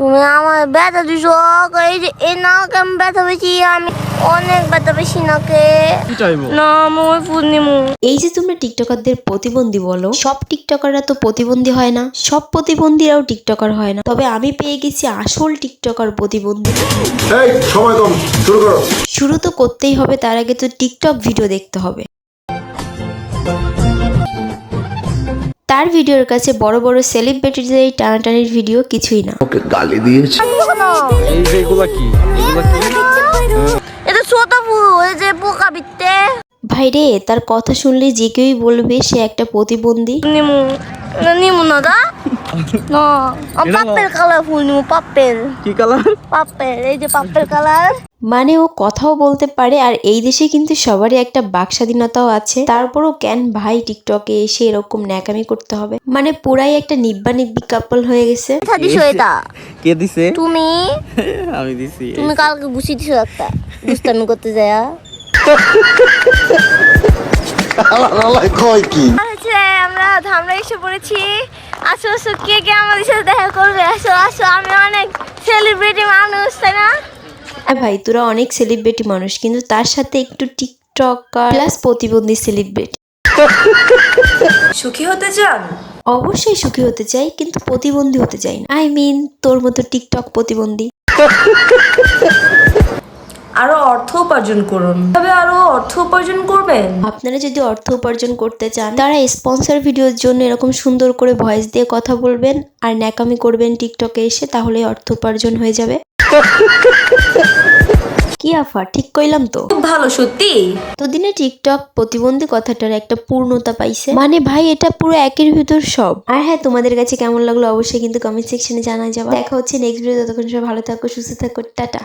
তুমি আমার ব্যথা দিছো এই যে এই নাকে আমি ব্যথা পেয়েছি আমি অনেক ব্যথা পেয়েছি নাকে। না মই পূর্ণিমু এই যে তোমরা টিকটকারদের প্রতিবন্ধী বলো সব টিকটকাররা তো প্রতিবন্ধী হয় না সব প্রতিবন্ধীরাও টিকটকার হয় না। তবে আমি পেয়ে গেছি আসল টিকটকার প্রতিবন্ধী। সময় কম শুরু করো। শুরু তো করতেই হবে তার আগে তো টিকটক ভিডিও দেখতে হবে। তার ভিডিওর কাছে বড় বড় সেলিব্রিটিদের এই টানাটানির ভিডিও কিছুই না। ওকে গালি দিয়েছে। এই যে এগুলা কি? এগুলা কি? এটা ছোট পুরো ওই যে পোকা বিত্তে। ভাই রে তার কথা শুনলে যে কেউই বলবে সে একটা প্রতিবন্ধী। নিমু না নিমু না দা না কালার ফুল কি কালার? এই যে কালার। মানে ও কথাও বলতে পারে আর এই দেশে কিন্তু সবারই একটা বাক স্বাধীনতাও আছে। তারপরও কেন ভাই টিকটকে এসে এরকম ন্যাকামি করতে হবে? মানে পুরাই একটা নিব্বা নিব্বি কাপল হয়ে গেছে। কে দিছে? তুমি? আমি দিছি। তুমি কালকে দিছো একটা। দুষ্টামি করতে যায়। কয় কি? আমরা ধামরা এসে পড়েছি। আসো আসো কে কে আমাদের সাথে দেখা করবে? আসো আসো আমি অনেক সেলিব্রিটি মানুষ তাই না? হ্যাঁ ভাই তোরা অনেক সেলিব্রিটি মানুষ কিন্তু তার সাথে একটু টিকটকার প্লাস প্রতিবন্ধী সেলিব্রিটি সুখী হতে চান? অবশ্যই সুখী হতে চাই কিন্তু প্রতিবন্ধী হতে চাই না। আই মিন তোর মতো টিকটক প্রতিবন্ধী। আরও অর্থ উপার্জন করুন। তবে আরও অর্থ উপার্জন করবেন? আপনারা যদি অর্থ উপার্জন করতে চান তারা স্পন্সর ভিডিওর জন্য এরকম সুন্দর করে ভয়েস দিয়ে কথা বলবেন আর ন্যাকামি করবেন টিকটকে এসে তাহলে অর্থ উপার্জন হয়ে যাবে। কি আফা ঠিক কইলাম তো? খুব ভালো সত্যি? এতদিনে টিকটক প্রতিবন্ধী কথাটার একটা পূর্ণতা পাইছে। মানে ভাই এটা পুরো একের ভিতর সব। আর হ্যাঁ তোমাদের কাছে কেমন লাগল অবশ্যই কিন্তু কমেন্ট সেকশনে জানা যাবে। দেখা হচ্ছে নেক্সট ভিডিও ততক্ষণ সব ভালো থাকো সুস্থ থাকো টাটা।